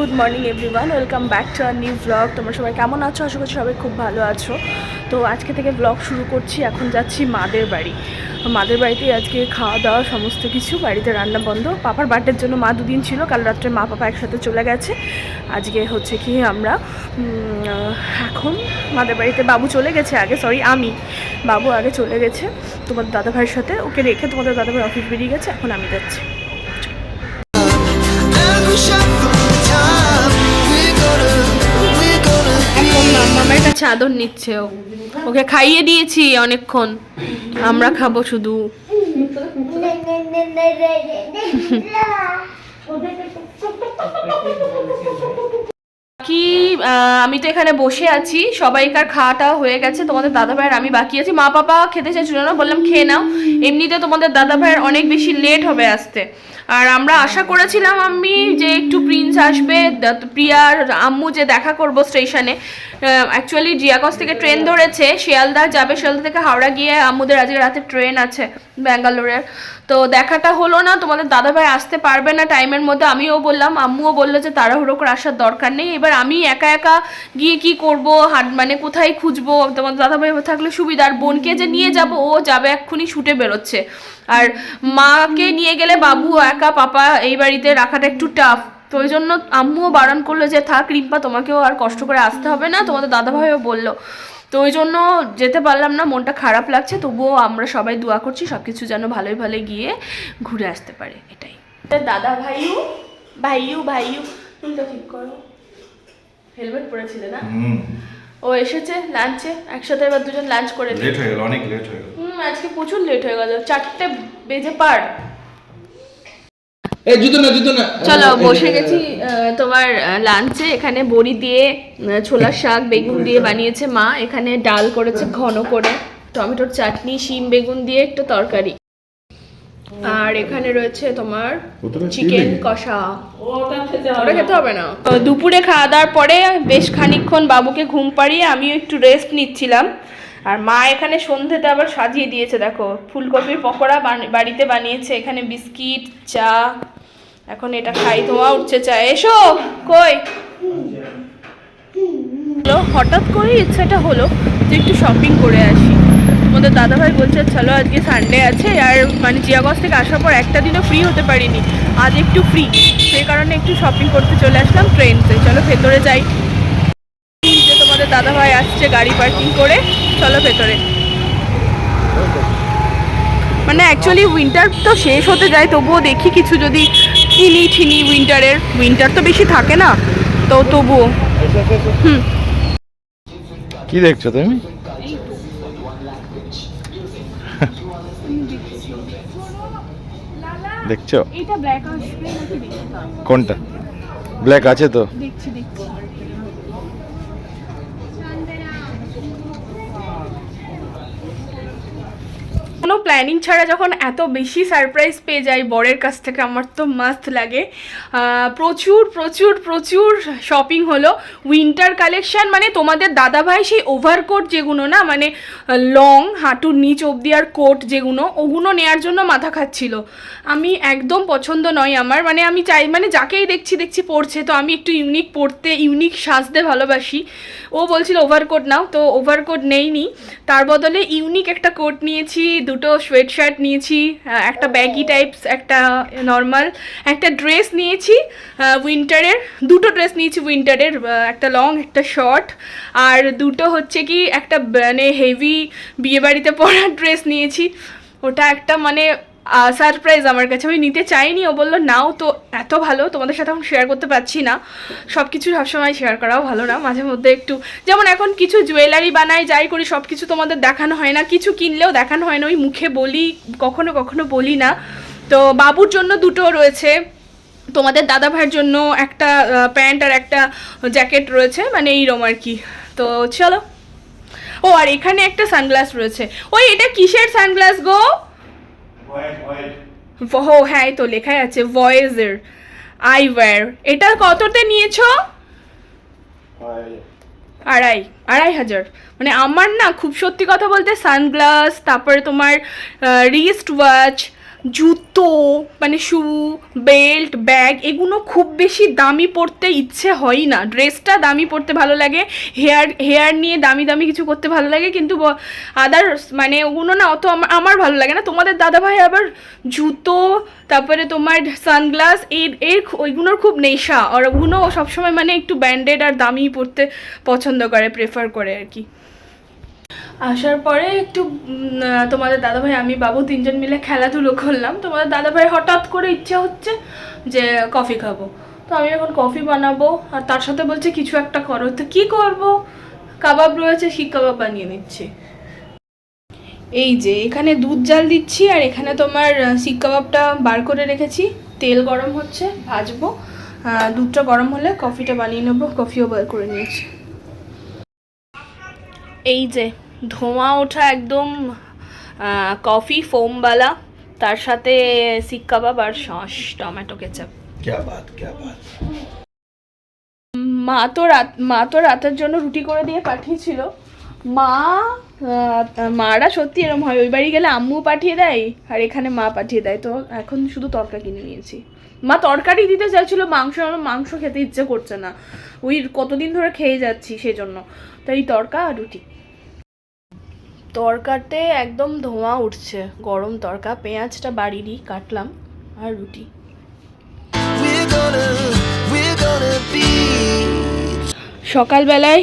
Good morning everyone, welcome back to our new blog. তোমরা সবাই কেমন আছো? আশা করছি সবাই খুব ভালো আছো। তো আজকে থেকে ব্লগ শুরু করছি, এখন যাচ্ছি মাদের বাড়ি। মাদের বাড়িতে আজকে খাওয়া দাওয়া সমস্ত কিছু, বাড়িতে রান্না বন্ধ। পাপার বার্থডের জন্য মা দুদিন ছিল, কাল রাত্রে মা পাপা একসাথে চলে গেছে। আজকে হচ্ছে কি আমরা এখন মাদের বাড়িতে বাবু চলে গেছে আগে সরি আমি। বাবু আগে চলে গেছে তোমাদের দাদা ভাইয়ের সাথে। ওকে রেখে তোমাদের দাদা ভাই অফিস বেরিয়ে গেছে, এখন আমি যাচ্ছি। মামার কাছে আদর নিচ্ছে ও। ওকে খাইয়ে দিয়েছি অনেকক্ষণ। আমরা খাব শুধু। কি আমি তো এখানে বসে আছি। সবাইকার খাওয়া খাওয়াটা হয়ে গেছে। তোমাদের দাদা ভাইয়ের আমি বাকি আছি। মা বাবা খেতে চাইছিল না, বললাম খেয়ে নাও। এমনিতে তোমাদের দাদা ভাইয়ের অনেক বেশি লেট হবে আসতে। আর আমরা আশা করেছিলাম আমি যে একটু প্রিন্স আসবে প্রিয়ার আম্মু যে দেখা করব স্টেশনে। অ্যাকচুয়ালি জিয়াগঞ্জ থেকে ট্রেন ধরেছে, শিয়ালদা যাবে শিয়ালদা থেকে হাওড়া গিয়ে আম্মুদের আজকে রাতে ট্রেন আছে ব্যাঙ্গালোরের তো দেখাটা হলো না, তোমাদের দাদাভাই আসতে পারবে না টাইমের মধ্যে, আমিও বললাম, আম্মুও বলল যে তাড়াহুড়ো করে আসার দরকার নেই। এবার আমি একা একা গিয়ে কি করব, হাট মানে কোথায় খুঁজবো? তোমার দাদাভাই থাকলে সুবিধা, আর বোনকে যে নিয়ে যাব, ও যাবে এক্ষুনি, ছুটে বেরোচ্ছে। আর মাকে নিয়ে গেলে বাবু একা পাপা এই বাড়িতে রাখাটা একটু টাফ তো ওই জন্য আম্মুও বারণ করল যে থাক রিম্পা তোমাকেও আর কষ্ট করে আসতে হবে না। তোমাদের দাদাভাইও বলল। তো ওই জন্য যেতে পারলাম না মনটা খারাপ লাগছে তবুও আমরা সবাই দোয়া করছি সব কিছু যেন ভালোই ভালো গিয়ে ঘুরে আসতে পারে এটাই। দাদা ভাইউ ভাইউ ভাইউ তো ঠিক করো। হেলমেট পরেছিলে না? ও এসেছে লাঞ্চে একসাথে এবার দুজন লাঞ্চ করে লেট হয়ে গেল অনেক লেট হয়ে গেল। আজকে প্রচুর লেট হয়ে গেল। চারটে বেজে পার। এই জুতো না জুতো না। চলো বসে গেছি আহ, তোমার লাঞ্চে এখানে বড়ি দিয়ে ছোলার শাক বেগুন দিয়ে বানিয়েছে মা। এখানে ডাল করেছে ঘন করে। টমেটোর চাটনি শিম বেগুন দিয়ে একটু তরকারি। আর এখানে রয়েছে তোমার চিকেন কষা। ওটা খেতে হবে না। দুপুরে খাওয়া দাওয়ার পরে বেশ খানিকক্ষণ বাবুকে ঘুম পাড়িয়ে আমিও একটু রেস্ট নিচ্ছিলাম। আর মা এখানে সন্ধ্যেতে আবার সাজিয়ে দিয়েছে, দেখো। ফুলকপির পকোড়া বাড়িতে বানিয়েছে, এখানে বিস্কিট, চা, এখন এটা খাই। ধোঁয়া উঠছে চা এসো, কই? হঠাৎ করে ইচ্ছাটা হলো যে একটু শপিং করে আসি। তোমাদের দাদাভাই বলছে, চলো আজকে সানডে আছে। আর মানে জিয়াগঞ্জ থেকে আসার পর একটা দিনও ফ্রি হতে পারিনি। আজ একটু ফ্রি সেই কারণে একটু শপিং করতে চলে আসলাম ট্রেনতে চলো, ভেতরে যাই। তোমাদের দাদাভাই আসছে গাড়ি পার্কিং করে। চলো ভেতরে। মানে অ্যাকচুয়ালি উইন্টার তো শেষ হতে যায় তবুও দেখি কিছু যদি কিনি ঠিনি উইন্টারের উইন্টার তো বেশি থাকে না তো তবুও। কি দেখছ তুমি? দেখছ? এটা ব্ল্যাক আসবে নাকি দেখতে কোনটা? ব্ল্যাক আছে তো? দেখছি দেখছি। কোনো প্ল্যানিং ছাড়া যখন এত বেশি সারপ্রাইজ পেয়ে যাই, বরের কাছ থেকে আমার তো মাস্ত লাগে। প্রচুর প্রচুর প্রচুর শপিং হলো। উইন্টার কালেকশন মানে তোমাদের দাদাভাই সেই ওভারকোট যেগুলো না মানে লং হাঁটুর নিচ অবধি আর কোট যেগুলো ওগুলো নেয়ার জন্য মাথা খাচ্ছিল। আমি একদম পছন্দ নয় আমার। মানে আমি চাই মানে যাকেই দেখছি দেখছি পড়ছে তো আমি একটু ইউনিক পড়তে ইউনিক সাজতে ভালোবাসি। ও বলছিল ওভারকোট নাও। তো ওভারকোট নেইনি। তার বদলে ইউনিক একটা কোট নিয়েছি, দুটো সোয়েট শার্ট নিয়েছি একটা ব্যাগি টাইপস একটা নর্মাল একটা ড্রেস নিয়েছি উইন্টারের দুটো ড্রেস নিয়েছি উইন্টারের একটা লং একটা শর্ট আর দুটো হচ্ছে কি একটা মানে হেভি বিয়েবাড়িতে পরার ড্রেস নিয়েছি। ওটা একটা মানে সারপ্রাইজ আমার কাছে। আমি নিতে চাইনি, ও বলল, নাও তো, এত ভালো, তোমাদের সাথে এখন শেয়ার করতে পারছি না। সব কিছু সবসময় শেয়ার করাও ভালো না। মাঝে মধ্যে একটু, যেমন এখন কিছু জুয়েলারি বানাই, যাই করি সব কিছু তোমাদের দেখানো হয় না। কিছু কিনলেও দেখানো হয় না, ওই মুখে বলি, কখনো কখনো বলি না। তো বাবুর জন্য দুটো রয়েছে। তোমাদের দাদা ভাইয়ের জন্য একটা প্যান্ট আর একটা জ্যাকেট রয়েছে। মানে এইরকম আর কি। তো চলো। ও, আর এখানে একটা সানগ্লাস রয়েছে। ওই, এটা কিসের সানগ্লাস গো? ও হ্যাঁ তো লেখাই আছে ভয়েজের আইওয়্যার এটা কততে নিয়েছো? আড়াই। আড়াই হাজার। মানে আমার না খুব সত্যি কথা বলতে সানগ্লাস তারপরে তোমার রিস্ট ওয়াচ জুতো মানে শু বেল্ট ব্যাগ এগুলো খুব বেশি দামি পরতে ইচ্ছে হয়ই না। ড্রেসটা দামি পরতে ভালো লাগে হেয়ার হেয়ার নিয়ে দামি দামি কিছু করতে ভালো লাগে, কিন্তু আদার্স মানে ওগুলো না অত আমার আমার ভালো লাগে না। তোমাদের দাদাভাই আবার জুতো, তারপরে তোমার সানগ্লাস এর এর ওইগুলোর খুব নেশা। আর ওগুলো সবসময় মানে একটু ব্যান্ডেড আর দামি পরতে পছন্দ করে প্রেফার করে আর কি। আসার পরে একটু তোমাদের দাদাভাই, আমি, বাবু তিনজন মিলে খেলাধুলো করলাম। তোমাদের দাদাভাই হঠাৎ করে ইচ্ছা হচ্ছে যে কফি খাব। তো আমি এখন কফি বানাবো, আর তার সাথে বলছে কিছু একটা করো। তো কী করব? কাবাব রয়েছে, শিক কাবাব বানিয়ে নিচ্ছি। এই যে, এখানে দুধ জাল দিচ্ছি, আর এখানে তোমার শিক কাবাবটা বার করে রেখেছি। তেল গরম হচ্ছে, ভাজবো। দুধটা গরম হলে কফিটা বানিয়ে নেব, কফিও বার করে নিয়েছি। এই যে ধোঁয়া ওঠা একদম কফি ফোমওয়ালা তার সাথে সিক কাবাব আর সস টমেটো কেচাপ মা তো রাত মা তো রাতের জন্য রুটি করে দিয়ে পাঠিয়েছিল। মা মারা সত্যি এরকম হয় ওই বাড়ি গেলে আম্মু পাঠিয়ে দেয় আর এখানে মা পাঠিয়ে দেয়। তো এখন শুধু তরকা কিনে নিয়েছি। মা তরকারি দিতে চাইছিল মাংস মাংস খেতে ইচ্ছে করছে না। ওই কতদিন ধরে খেয়ে যাচ্ছি সেজন্য। তাই তরকা আর রুটি। তরকাতে একদম ধোঁয়া উঠছে। গরম তরকা। পেঁয়াজটা বাড়িরই কাটলাম আর রুটি। সকালবেলায়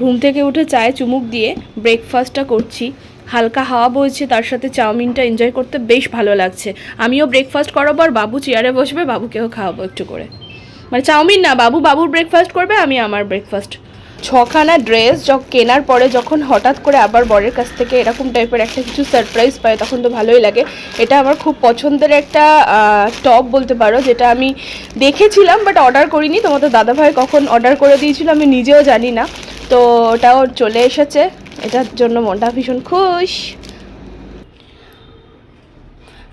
ঘুম থেকে উঠে চায়ে চুমুক দিয়ে ব্রেকফাস্টটা করছি। হালকা হাওয়া বইছে তার সাথে চাউমিনটা এনজয় করতে বেশ ভালো লাগছে। আমিও ব্রেকফাস্ট করাবো আর বাবু চেয়ারে বসবে বাবুকেও খাওয়াবো একটু করে। মানে চাউমিন না বাবু বাবুর ব্রেকফাস্ট করবে আমি আমার ব্রেকফাস্ট ছখানা ড্রেস যখন কেনার পরে যখন হঠাৎ করে আবার বরের কাছ থেকে এরকম টাইপের একটা কিছু সারপ্রাইজ পাই তখন তো ভালোই লাগে। এটা আমার খুব পছন্দের একটা টপ বলতে পারো, যেটা আমি দেখেছিলাম বাট অর্ডার করিনি। তোমাদের দাদাভাই কখন অর্ডার করে দিয়েছিল আমি নিজেও জানি না। তো ওটাও চলে এসেছে। এটার জন্য মনটা ভীষণ খুশ।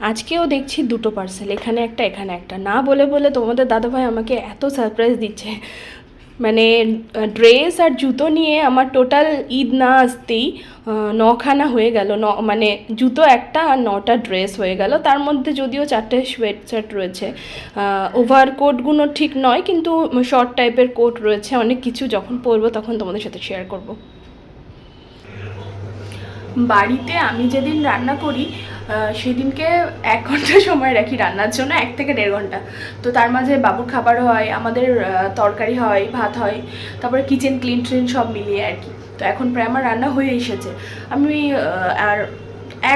আজকেও দেখছি দুটো পার্সেল এখানে একটা এখানে একটা। না বলে বলে তোমাদের দাদাভাই আমাকে এত সারপ্রাইজ দিচ্ছে। মানে ড্রেস আর জুতো নিয়ে আমার টোটাল ঈদ না আসতেই নখানা হয়ে গেল। ন মানে জুতো একটা আর নটা ড্রেস হয়ে গেল। তার মধ্যে যদিও চারটে সোয়েট শার্ট রয়েছে ওভার কোটগুলো ঠিক নয়, কিন্তু শর্ট টাইপের কোট রয়েছে। অনেক কিছু যখন পরবো তখন তোমাদের সাথে শেয়ার করব। বাড়িতে আমি যেদিন রান্না করি সেদিনকে এক ঘণ্টা সময় রাখি রান্নার জন্য, এক থেকে দেড় ঘণ্টা। তো তার মাঝে বাবুর খাবার হয়, আমাদের তরকারি হয়, ভাত হয়, তারপরে কিচেন ক্লিন ট্রিন সব মিলিয়ে আর কি। তো এখন প্রায় আমার রান্না হয়ে এসেছে। আমি আর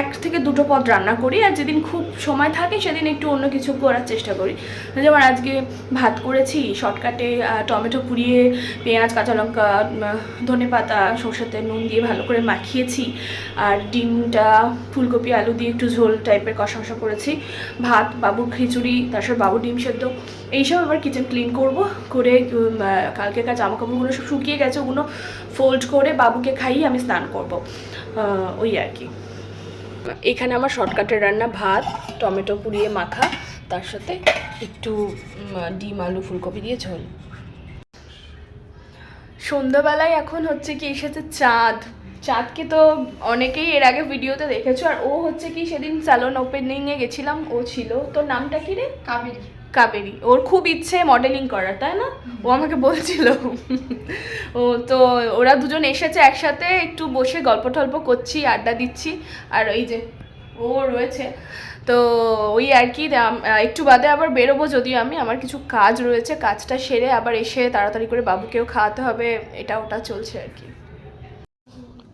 এক থেকে দুটো পদ রান্না করি আর যেদিন খুব সময় থাকে সেদিন একটু অন্য কিছু করার চেষ্টা করি। যেমন আজকে ভাত করেছি শর্টকাটে টমেটো পুড়িয়ে পেঁয়াজ কাঁচা লঙ্কা ধনে পাতা সর্ষের তেল নুন দিয়ে ভালো করে মাখিয়েছি আর ডিমটা ফুলকপি আলু দিয়ে একটু ঝোল টাইপের কষা কষা করেছি। ভাত বাবুর খিচুড়ি তারপর বাবুর ডিম সেদ্ধ। এইসব আবার কিচেন ক্লিন করব করে কালকে আহ, কালকেকার জামা কাপড়গুলো সব শুকিয়ে গেছে ওগুলো ফোল্ড করে বাবুকে খাইয়ে আমি স্নান করব। ওই আর কি। এখানে আমার শর্টকাটের রান্না, ভাত, টমেটো পুড়িয়ে মাখা, তার সাথে একটু ডিম, আলু, ফুলকপি দিয়ে ঝোল। সন্ধ্যাবেলায় এখন হচ্ছে কি এসেছে চাঁদ। চাঁদকে তো অনেকেই এর আগে ভিডিওতে দেখেছ, আর ও হচ্ছে কি সেদিন স্যালন ওপেনিংয়ে গেছিলাম, ও ছিল। তোর নামটা কি রে? কাবেরি। কাবেরি ওর খুব ইচ্ছে মডেলিং করার তাই না? ও আমাকে বলছিল। ও তো ওরা দুজন এসেছে একসাথে একটু বসে গল্প টল্প করছি আড্ডা দিচ্ছি। আর এই যে ও রয়েছে। তো ওই আর কি একটু বাদে আবার বেরোবো যদিও আমি। আমার কিছু কাজ রয়েছে কাজটা সেরে আবার এসে তাড়াতাড়ি করে বাবুকেও খাওয়াতে হবে। এটা ওটা চলছে আর কি।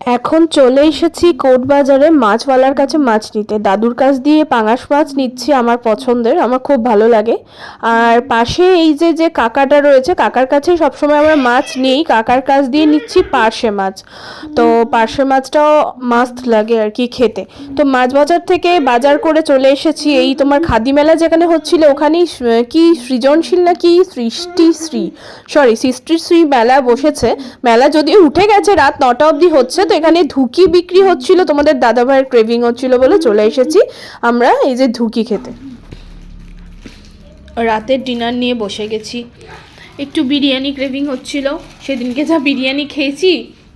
এখন চলে এসেছি কোট বাজারে মাছওয়ালার কাছে মাছ নিতে। দাদুর কাছ দিয়ে পাঙাশ মাছ নিচ্ছি আমার পছন্দের, আমার খুব ভালো লাগে। আর পাশে এই যে যে কাকাটা রয়েছে, কাকার কাছে সবসময় আমরা মাছ নিই, কাকার কাছ দিয়ে নিচ্ছি পার্শে মাছ। তো পার্শে মাছটাও মাস্ত লাগে আর কি খেতে। তো মাছ বাজার থেকে বাজার করে চলে এসেছি এই তোমার খাদি মেলা যেখানে হচ্ছিল, ওখানেই কি সৃজনশীল না কি সৃষ্টি শ্রী সরি সৃষ্টি শ্রী মেলা বসেছে। মেলা যদিও উঠে গেছে রাত নটা অবধি হচ্ছে তো এখানে ধুকি বিক্রি হচ্ছিল, তোমাদের দাদা ভাইয়ের ক্রেভিং হচ্ছিল বলে চলে এসেছি। আমরা এই যে ধুকি খেতে। রাতের ডিনার নিয়ে বসে গেছি। একটু বিরিয়ানি ক্রেভিং হচ্ছিল। সেদিনকে যা বিরিয়ানি খেয়েছি,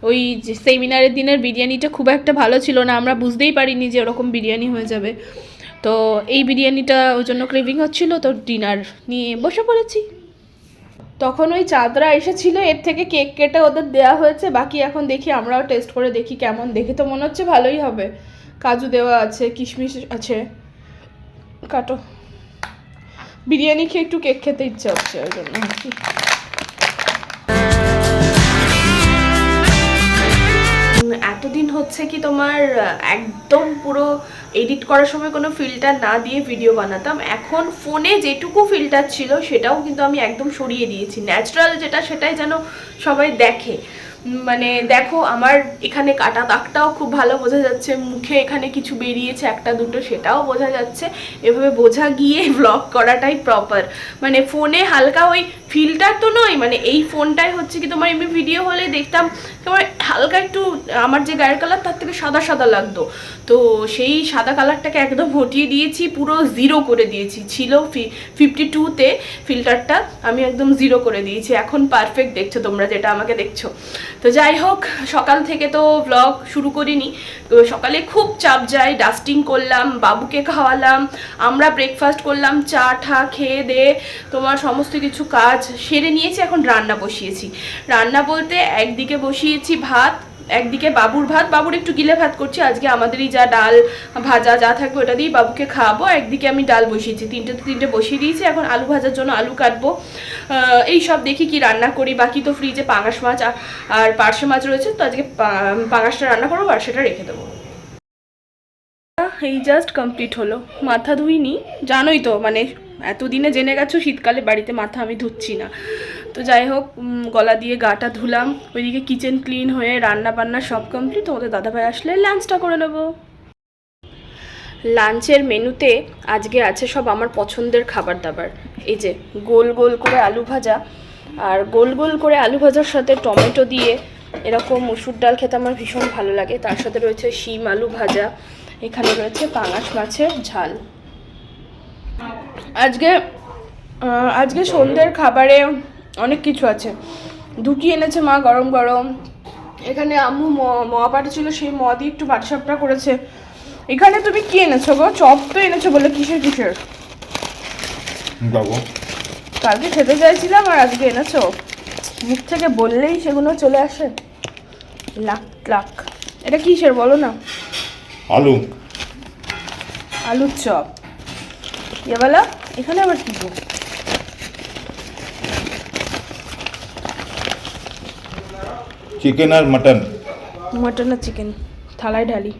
ওই সেমিনারের দিনের বিরিয়ানিটা খুব একটা ভালো ছিল না। আমরা বুঝতেই পারিনি যে ওরকম বিরিয়ানি হয়ে যাবে। তো এই বিরিয়ানিটা ওই জন্য ক্রেভিং হচ্ছিল, তো ডিনার নিয়ে বসে পড়েছি। তখন ওই চাঁদরা এসেছিল, এর থেকে কেক কেটে ওদের দেওয়া হয়েছে, বাকি এখন দেখি আমরাও টেস্ট করে দেখি কেমন। দেখে তো মনে হচ্ছে ভালোই হবে। কাজু দেওয়া আছে, কিশমিশ আছে। কাটো। বিরিয়ানি খেয়ে একটু কেক খেতে ইচ্ছা হচ্ছে, ওই জন্য এতদিন হচ্ছে কি তোমার একদম পুরো এডিট করার সময় কোনো ফিল্টার না দিয়ে ভিডিও বানাতাম। এখন ফোনে যেটুকু ফিল্টার ছিল সেটাও কিন্তু আমি একদম সরিয়ে দিয়েছি। ন্যাচারাল যেটা, সেটাই যেন সবাই দেখে। মানে দেখো, আমার এখানে কাটা দাগটাও খুব ভালো বোঝা যাচ্ছে। মুখে এখানে কিছু বেরিয়েছে, একটা দুটো, সেটাও বোঝা যাচ্ছে। এভাবে বোঝা গিয়ে ব্লগ করাটাই প্রপার মানে ফোনে হালকা ওই ফিল্টার তো নয় মানে এই ফোনটাই হচ্ছে কি তোমার এমনি ভিডিও হলে দেখতাম, তোমার হালকা একটু, আমার যে গায়ের কালার তার থেকে সাদা সাদা লাগতো। তো সেই সাদা কালারটাকে একদম হটিয়ে দিয়েছি, পুরো জিরো করে দিয়েছি। ছিল ফিফটি টুতে ফিল্টারটা আমি একদম জিরো করে দিয়েছি। এখন পারফেক্ট দেখছ তোমরা যেটা আমাকে দেখছ। তো যাই হোক, সকাল থেকে তো ব্লগ শুরু করিনি। তো সকালে খুব চাপ যায় ডাস্টিং করলাম, বাবুকে খাওয়ালাম, আমরা ব্রেকফাস্ট করলাম, চা ঠা খেয়ে দে, তোমার সমস্ত কিছু কাজ সেরে নিয়েছি, এখন রান্না বসিয়েছি। রান্না বলতে একদিকে বসিয়েছি ভাত একদিকে বাবুর ভাত, বাবুর একটু গিলে ভাত করছি। আজকে আমাদেরই যা ডাল ভাজা যা থাকবে ওটা দিয়ে বাবুকে খাওয়াবো। একদিকে আমি ডাল বসিয়েছি, তিনটে তিনটে বসিয়ে দিয়েছি। এখন আলু ভাজার জন্য আলু কাটবো। এই সব দেখি কি রান্না করি। বাকি তো ফ্রিজে পাঙাশ মাছ আর- পার্শে মাছ রয়েছে। তো আজকে পাঙাশটা রান্না করব, আর সেটা রেখে দেবো। এই জাস্ট কমপ্লিট হলো। মাথা ধুইনি। জানোই তো মানে এতদিনে জেনে গেছো, শীতকালে বাড়িতে মাথা আমি ধুচ্ছি না। তো যাই হোক গলা দিয়ে গাটা ধুলাম। ওইদিকে কিচেন ক্লিন হয়ে রান্না বান্না সব কমপ্লিট তোমাদের দাদাভাই আসলে লাঞ্চটা করে নেব। লাঞ্চের মেনুতে আজকে আছে সব আমার পছন্দের খাবার দাবার এই যে গোল গোল করে আলু ভাজা। আর গোল গোল করে আলু ভাজার সাথে টমেটো দিয়ে এরকম মুসুর ডাল খেতে আমার ভীষণ ভালো লাগে। তার সাথে রয়েছে শিম আলু ভাজা। এখানে রয়েছে পাঙাশ মাছের ঝাল। আজকে আজকে সন্ধ্যের খাবারে অনেক কিছু আছে। দুটি এনেছে মা গরম গরম। এখানে আম্মু মোয়া পাঠিয়েছিল সেই ম দিয়ে একটু বাটসাপটা করেছে। এখানে তুমি কি এনেছো গো? চপ তো এনেছো বলে কিসের কিসের? কালকে খেতে চাইছিলাম আর আজকে এনেছো। মুখ থেকে বললেই সেগুলো চলে আসে। লাখ লাখ। এটা কিসের বলো না? আলু। আলুর চপ। এবেলা এখানে আবার কি চিকেন আর মাটন? মটন আর চিকেন থালায় ঢালি